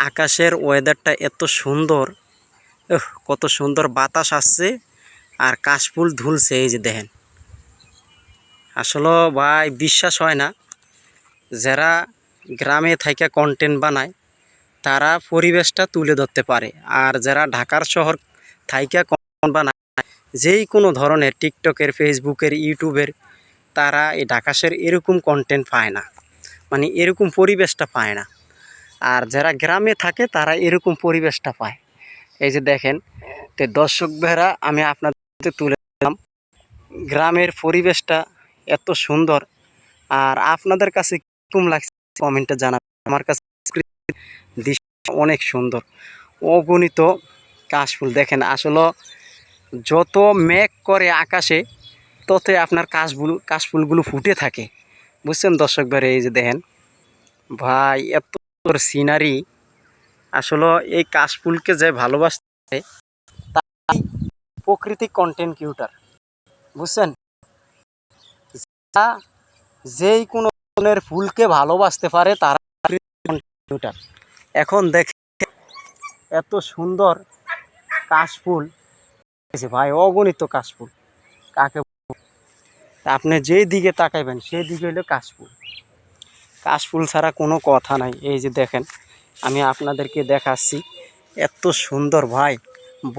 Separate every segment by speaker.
Speaker 1: আকাশের ওয়েদারটা এত সুন্দর। কত সুন্দর বাতাস আসছে আর কাশফুল ধুলছে, এই যে দেখেন। আসলে ভাই, বিশ্বাস হয় না যারা গ্রামে থেকে কন্টেন্ট বানায়, তারা পরিবেশটা তুলে ধরতে পারে। আর যারা ঢাকার শহর থাইকা কন্টেন্ট বানায়, যেই কোনো ধরনের টিকটকের ফেসবুকের ইউটিউবের তারা এই ঢাকাশের এরকম কন্টেন্ট পায় না। মানে এরকম পরিবেশটা পায় না। আর যারা গ্রামে থাকে, তারা এরকম পরিবেশটা পায়। এই যে দেখেন, তো দর্শক ভাইরা, আমি আপনাদের তুলে দিলাম গ্রামের পরিবেশটা এত সুন্দর। আর আপনাদের কাছে কীরকম লাগছে কমেন্টে জানাবেন। আমার কাছে দৃশ্য অনেক সুন্দর। অগণিত কাশফুল। দেখেন, আসলে যত মেঘ করে আকাশে, ততই আপনার কাশফুল কাশফুলগুলো ফুটে থাকে। বুঝছেন দর্শক ভাইরা, এই যে দেখেন। ভাই, এত সিনারি আসলে এই কাশফুলকে যে ভালোবাসতে তাই প্রকৃতিক কন্টেন্ট কিউটার বুঝছেন? যেই কোনো ধরনের ফুলকে ভালোবাসতে পারে, তারা কম্পিউটার এখন দেখে এত সুন্দর কাশফুল ভাই অগণিত কাশফুল, কাকে? আপনি যেই দিকে তাকাইবেন, সেই দিকে হলো কাশফুল। কাশফুল ছাড়া কোনো কথা নাই। এই যে দেখেন, আমি আপনাদেরকে দেখাচ্ছি, এত সুন্দর ভাই,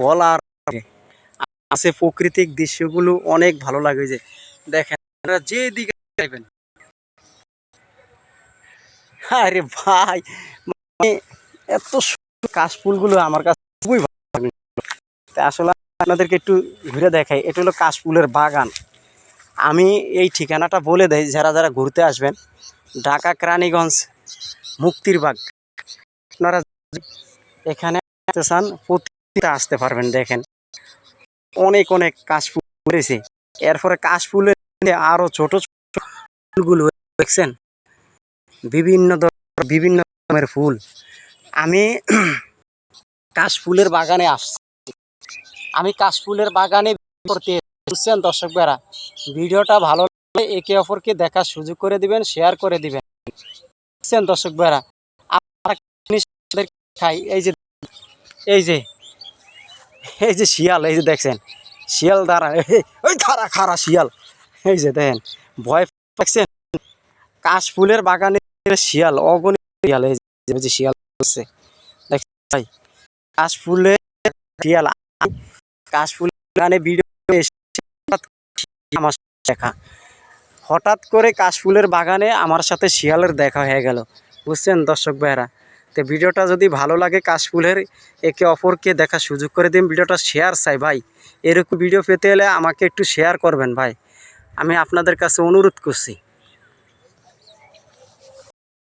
Speaker 1: বলার আছে প্রাকৃতিক দৃশ্যগুলো অনেক ভালো লাগে যে। দেখেন যে দিকে যাইবেন। আরে ভাই মানে এত কাশফুলগুলো আমার কাছে খুবই ভালো লাগে। আসলে আপনাদেরকে একটু ঘুরে দেখাই, এটা হলো কাশফুলের বাগান। আমি এই ঠিকানাটা বলে দেই, যারা যারা ঘুরতে আসবেন, ঢাকা কেরানীগঞ্জ মুক্তির বাগ আপনারা এখানে আসতে চান, প্রতিটা আসতে পারবেন, দেখেন। অনেক অনেক কাশফুল করেছে এরপরে কাশফুলের মধ্যে আরও ছোট ছোট ফুলগুলো দেখছেন? বিভিন্ন ধরনের, বিভিন্ন রকমের ফুল। আমি কাশফুলের বাগানে আসছি। আমি কাশফুলের বাগানে করতে। বুঝছেন দর্শক বেড়া ভিডিওটা ভালো লাগলে একে অপরকে দেখার সুযোগ করে দিবেন শেয়ার করে দিবেন। বুঝছেন দর্শক বেড়া আপনারা খাই, এই যে এই যে এই যে শিয়াল, এই যে দেখছেন, শিয়াল দ্বারা ওই খারা খারা শিয়াল, এই যে দেখেন, ভয় পাচ্ছেন? কাশ ফুলের বাগানে শিয়াল, অগণিত শিয়াল এই যে- শিয়াল আছে। দেখছেন ভাই? কাশ ফুলের শিয়াল, কাশ ফুলের বাগানে ভিডিও আমার দেখা। হঠাৎ করে কাশফুলের বাগানে আমার সাথে শিয়ালের দেখা হয়ে গেল। বুঝছেন দর্শক ভাইয়েরা? তো ভিডিওটা যদি ভালো লাগে কাশফুলের, একে অপরকে দেখা সুযোগ করে দিন। ভিডিওটা শেয়ার চাই ভাই। এরকম ভিডিও পেতে হলে আমাকে একটু শেয়ার করবেন ভাই। আমি আপনাদের কাছে অনুরোধ করছি।